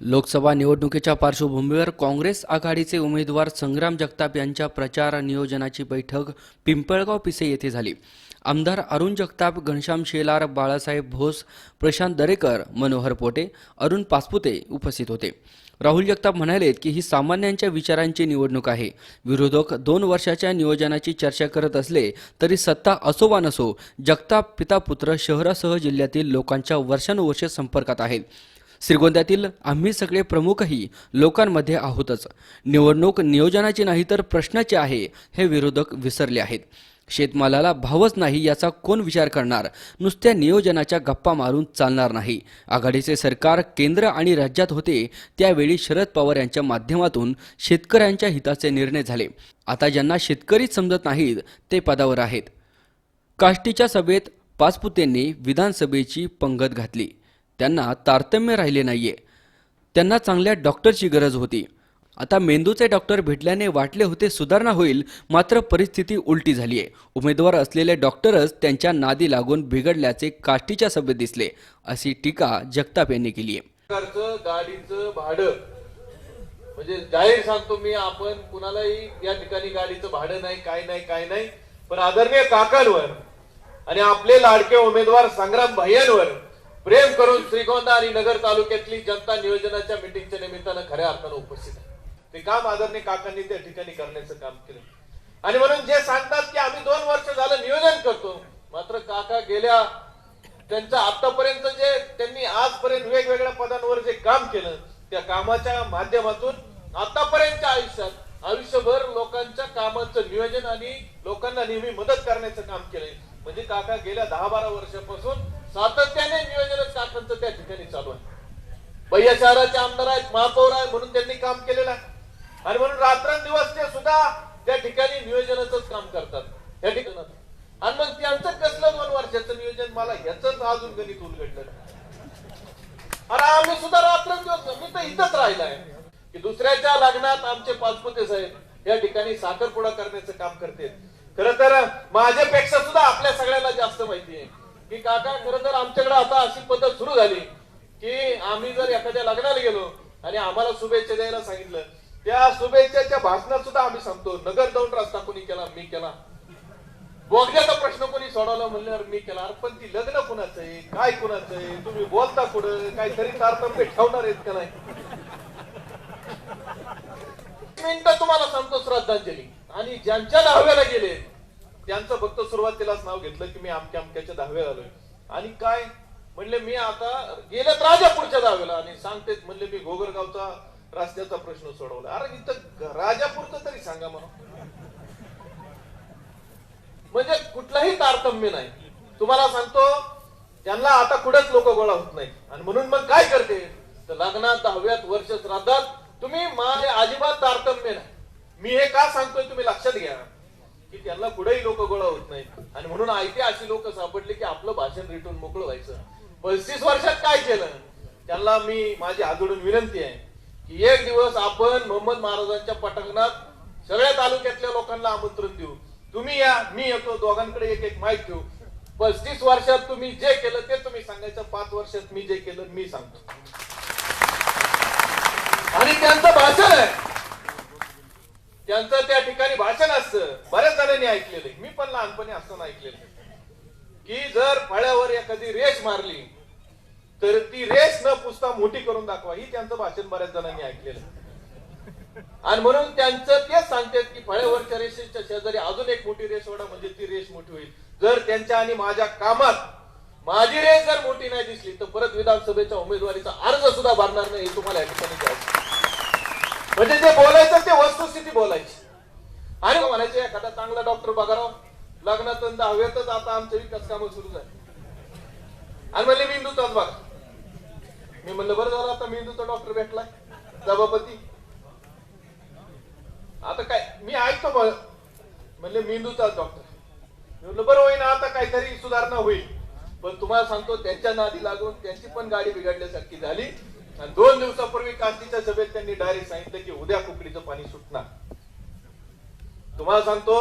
लोकसभा निवडणुकीच्या पार्श्वभूमीवर काँग्रेस आघाडीचे उमेदवार संग्राम जगताप यांच्या प्रचार नियोजनाची बैठक पिंपळगाव पिसे येथे झाली. आमदार अरुण जगताप घनश्याम शेलार बाळासाहेब भोस प्रशांत दरेकर मनोहर पोटे अरुण पासपुते उपस्थित होते. राहुल जगताप म्हणालेत की ही सामान्यांच्या विचारांची निवडणूक आहे. विरोधक दोन वर्षाच्या नियोजनाची चर्चा करत असले तरी सत्ता असो वा नसो जगताप पिता पुत्र शहरासह जिल्ह्यातील लोकांच्या वर्षानुवर्षे संपर्कात आहेत. श्रीगोंद्यातील आम्ही सगळे प्रमुखही लोकांमध्ये आहोतच. निवडणूक नियोजनाची नाही तर प्रश्नाची आहे हे विरोधक विसरले आहेत. शेतमालाला भावच नाही याचा कोण विचार करणार? नुसत्या नियोजनाच्या गप्पा मारून चालणार नाही. आघाडीचे सरकार केंद्र आणि राज्यात होते त्यावेळी शरद पवार यांच्या माध्यमातून शेतकऱ्यांच्या हिताचे निर्णय झाले. आता ज्यांना शेतकरीच समजत नाहीत ते पदावर आहेत. काष्टीच्या सभेत पाचपुतेंनी विधानसभेची पंगत घातली. त्यांना तारतम्य राहिले नाहीये. त्यांना चांगल्या डॉक्टरची गरज होती. आता मेंदूचे डॉक्टर भेटल्याने वाटले होते सुधारणा होईल मात्र परिस्थिती उलटी झालीय. उमेदवार असलेले डॉक्टरच त्यांच्या नादी लागून बिघडल्याचे काष्टीच्या सभेत दिसले अशी टीका जगताप यांनी केली आहे. गाडीचं भाडं. म्हणजे जाहीर सांगतो मी आपण कुणालाही या ठिकाणी गाडीचं भाडं नाही काय नाही काय नाही. पण आदरणीय काकांवर आणि आपले लाडके उमेदवार संग्राम भैयांवर प्रेम करून श्रीगोंदा आणि नगर तालुक्यातली जनता नियोजनाच्या मिटिंगच्या निमित्तानं खऱ्या अर्थानं उपस्थित आहे. ते काम आदरणीय काकांनी त्या ठिकाणी करण्याचं काम केलं. आणि म्हणून जे सांगतात की आम्ही दोन वर्ष झालं नियोजन करतो मात्र काका गेल्या त्यांचं आतापर्यंत जे त्यांनी आजपर्यंत वेगवेगळ्या पदांवर जे काम केलं त्या कामाच्या माध्यमातून आतापर्यंतच्या आयुष्यात आयुष्यभर लोकांच्या कामाचं नियोजन आणि लोकांना नेहमी मदत करण्याचं काम केलंय. म्हणजे काका गेल्या दहा बारा वर्षापासून सातत्याने नियोजनच काकांचं त्या ठिकाणी चालू आहे भैया शहराचे आमदार आहेत महापौर आहे म्हणून त्यांनी काम केलेलं आहे. आणि म्हणून रात्रंदिवस ते सुद्धा त्या ठिकाणी नियोजनाचंच काम करतात. त्या ठिकाणी. आणि मग त्यांचं कसलं दोन वर्षाचं नियोजन मला ह्याच अजून गणित उलगडलं अरे आम्ही सुद्धा रात्रंदिवस मी तर इथंच राहिलाय. की दुसऱ्याच्या लग्नात आमचे पाचपुते साहेब या ठिकाणी साखरपुडा करण्याचं काम करते खर तर माझ्यापेक्षा सुद्धा आपल्या सगळ्याला जास्त माहिती आहे. की काका खरं तर आमच्याकडे आता अशी पद्धत सुरू झाली. की आम्ही जर एखाद्या लग्नाला गेलो आणि आम्हाला शुभेच्छा द्यायला सांगितलं त्या शुभेच्छाच्या भाषणात सुद्धा आम्ही सांगतो नगर दौंड रस्ता कोणी केला मी केला. बोगद्याचा प्रश्न कोणी सोडवला म्हणल्यावर मी केला. पण ती लग्न कुणाचं आहे? काय कुणाचं आहे? तुम्ही बोलता कुठं? काहीतरी तारतम्य ठेवणार आहेत का नाही? मिनिट तुम्हाला सांगतो श्रद्धांजली. आणि ज्यांच्या दहाव्याला गेले त्यांचं फक्त सुरुवातीलाच नाव घेतलं की मी आमक्या अमक्याच्या दहाव्याला आलोय. आणि काय म्हणले मी आता गेल्यात राजापूरच्या दहाव्याला आणि सांगतेच म्हणले मी घोगरगावचा रस्त्याचा प्रश्न सोडवला अरे इथं राजापूरचं तरी सांगा मला म्हणजे कुठलाही तारतम्य नाही. तुम्हाला सांगतो त्यांना आता कुठेच लोक गोळा होत नाही आणि म्हणून मग काय करते? तर लग्नात दहाव्यात वर्ष श्राद्धात तुम्ही माझे अजिबात तारतम्य नाही. मी हे का सांगतोय तुम्ही लक्षात घ्या की त्यांना कुठेही लोक गोळा होत नाही आणि म्हणून आयते अशी लोक सापडली की आपलं भाषण रिटून मोकळं व्हायचं. पस्तीस वर्षात काय केलं? त्यांना मी माझी आदळून विनंती आहे की एक दिवस आपण मोहम्मद महाराजांच्या पटांगणात सगळ्या तालुक्यातल्या लोकांना आमंत्रण देऊ. तुम्ही या मी येतो दोघांकडे एक एक माहीत घेऊ. पस्तीस वर्षात तुम्ही जे केलं ते तुम्ही सांगायचं पाच वर्षात मी जे केलं मी सांगतो. आणि त्यांचं भाषण आहे. त्यांचं त्या ठिकाणी भाषण असतं. बऱ्याच जणांनी ऐकलेलं मी पण लहानपणी असताना ऐकलेलं की जर फळ्यावर एखादी रेस मारली तर ती रेस न पुसता मोठी करून दाखवा. ही त्यांचं भाषण बऱ्याच जणांनी ऐकलेलं. आणि म्हणून त्यांचं तेच सांगतात की फळ्यावरच्या रेषेच्या शेजारी अजून एक मोठी रेस ओढा म्हणजे ती रेस मोठी होईल. जर त्यांच्या आणि माझ्या कामात माझी रेस जर मोठी नाही दिसली तर परत विधानसभेच्या उमेदवारीचा अर्ज सुद्धा भरणार नाही हे तुम्हाला या ठिकाणी म्हणजे जे बोलायचं ते वस्तुस्थिती बोलायची. आणि म्हणायचं म्हणायचे एखादा चांगला डॉक्टर बघा लग्नातून दहाव्यातच आता आमचे विकास कामं सुरू झाली. आणि म्हणले मेंदूचाच बघा. मी म्हणलं बरं झालं आता मेंदूचा डॉक्टर भेटलाय सभापती आता काय मी ऐकतो बघ म्हणले मेंदूचाच डॉक्टर मी म्हणलं बरं होईल आता काहीतरी सुधारणा होईल. पण तुम्हाला सांगतो त्यांच्या नादी लागून त्यांची पण गाडी बिघडल्यासारखी झाली. आणि दोन दिवसापूर्वी कास्तीच्या सभेत त्यांनी डायरेक्ट सांगितलं की उद्या कुकडीचं पाणी सुटणार. तुम्हाला सांगतो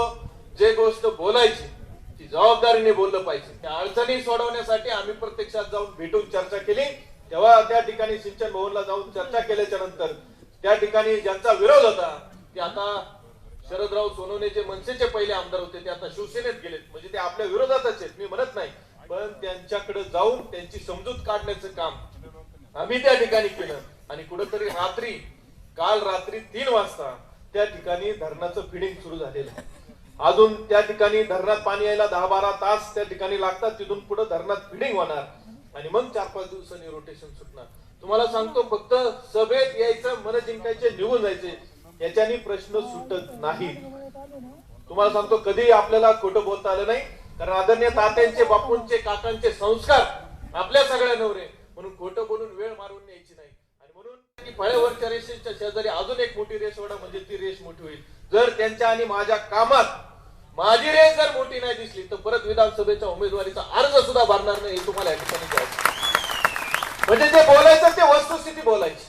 जे गोष्ट बोलायची ती जबाबदारीने बोललं पाहिजे. त्या अडचणी सोडवण्यासाठी आम्ही प्रत्यक्षात जाऊन भेटून चर्चा केली. तेव्हा त्या ठिकाणी सिंचन भवनला जाऊन चर्चा केल्याच्यानंतर त्या ठिकाणी ज्यांचा विरोध होता ते आता शरदराव सोनवणे जे मनसेचे पहिले आमदार होते ते आता शिवसेनेत गेलेत. म्हणजे ते आपल्या विरोधातच आहेत मी म्हणत नाही. पण त्यांच्याकडे जाऊन त्यांची समजूत काढण्याचं काम आम्ही त्या ठिकाणी केलं. आणि कुठंतरी रात्री काल रात्री तीन वाजता त्या ठिकाणी धरणाचं फिडिंग सुरू झालेलं. आहे अजून त्या ठिकाणी धरणात पाणी यायला दहा बारा तास त्या ठिकाणी लागतात तिथून पुढे धरणात फिडिंग होणार. आणि मग चार पाच दिवसांनी रोटेशन सुटणार. तुम्हाला सांगतो फक्त सभेत यायचं मन जिंकायचे निघून जायचे याच्यानी प्रश्न सुटत नाही. तुम्हाला सांगतो कधी आपल्याला खोटं बोलता आलं नाही. कारण आदरणीय तात्यांचे बापूंचे काकांचे संस्कार आपल्या सगळ्या नवरे. म्हणून खोटं बोलून वेळ मारून न्यायची नाही. आणि म्हणून फळेवरच्या रेषेच्या शेजारी अजून एक मोठी रेष ओढा म्हणजे ती रेष मोठी होईल. जर त्यांच्या आणि माझ्या कामात माझी रेष जर मोठी नाही दिसली तर परत विधानसभेच्या उमेदवारीचा अर्ज सुद्धा भरणार नाही तुम्हाला या ठिकाणी म्हणजे जे बोलायचं ते वस्तुस्थिती बोलायची.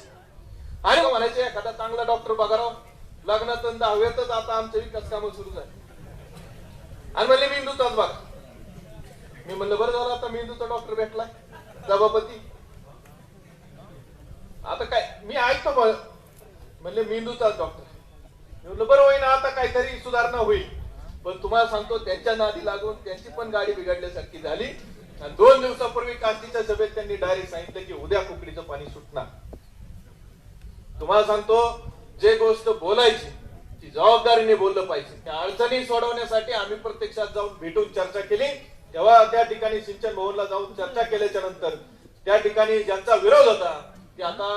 आणि मग म्हणायचे एखादा चांगला डॉक्टर बघा राव. लग्नात हवेतच दहाव्यातच आता आमचे विकास कामं सुरू झाली. आणि म्हणले मेंदूचाच बघा. मी म्हणलं बरं झालं आता मेंदूचा डॉक्टर भेटलाय. सभापती आता काय मी ऐकतो म्हणले मेंदूचाच डॉक्टर बरं होईना आता काहीतरी सुधारणा होईल. पण तुम्हाला सांगतो त्यांच्या नादी लागून त्यांची पण गाडी बिघडल्यासारखी झाली. आणि दोन दिवसापूर्वी काशीच्या सभेत त्यांनी डायरेक्ट सांगितलं की उद्या कुकडीचं पाणी सुटणार. तुम्हाला सांगतो जे गोष्ट बोलायची ती जबाबदारीने बोललं पाहिजे. त्या अडचणी सोडवण्यासाठी आम्ही प्रत्यक्षात जाऊन भेटून चर्चा केली. तेव्हा त्या ठिकाणी सिंचन भवनला जाऊन चर्चा केल्याच्यानंतर त्या ठिकाणी ज्यांचा विरोध होता ते आता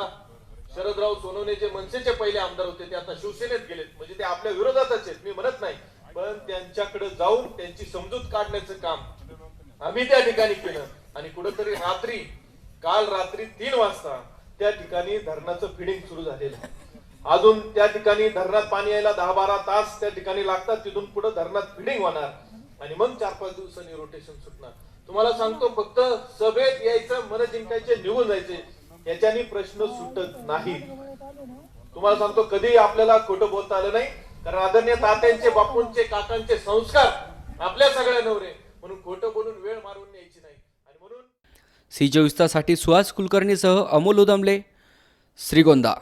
शरदराव सोनवणे जे मनसेचे पहिले आमदार होते ते आता शिवसेनेत गेलेत. म्हणजे ते आपल्या विरोधातच आहेत मी म्हणत नाही. पण त्यांच्याकडे जाऊन त्यांची समजूत काढण्याचं काम आम्ही त्या ठिकाणी केलं. आणि कुठंतरी रात्री काल रात्री तीन वाजता त्या ठिकाणी धरणाचं फिडिंग सुरू झालेलं आहे. अजून त्या ठिकाणी धरणात पाणी यायला दहा बारा तास त्या ठिकाणी लागतात तिथून पुढे धरणात फिडिंग होणार. आणि मग चार पाच दिवसांनी रोटेशन सुटणार. तुम्हाला सांगतो फक्त सभेत यायचं मन जिंकायचे निघून जायचे. याच्याने प्रश्न सुटत नाही. तुम्हाला सांगतो कधी आपल्याला खोटं बोलता आलं नाही. कारण आदरणीय तात्यांचे बापूंचे काकांचे संस्कार आपल्या सगळ्या नवरे. म्हणून खोटं बोलून वेळ मारून न्यायची नाही. आणि म्हणून सी चोवीस तासाठी सुहास कुलकर्णीसह अमोल उदमले श्रीगोंदा.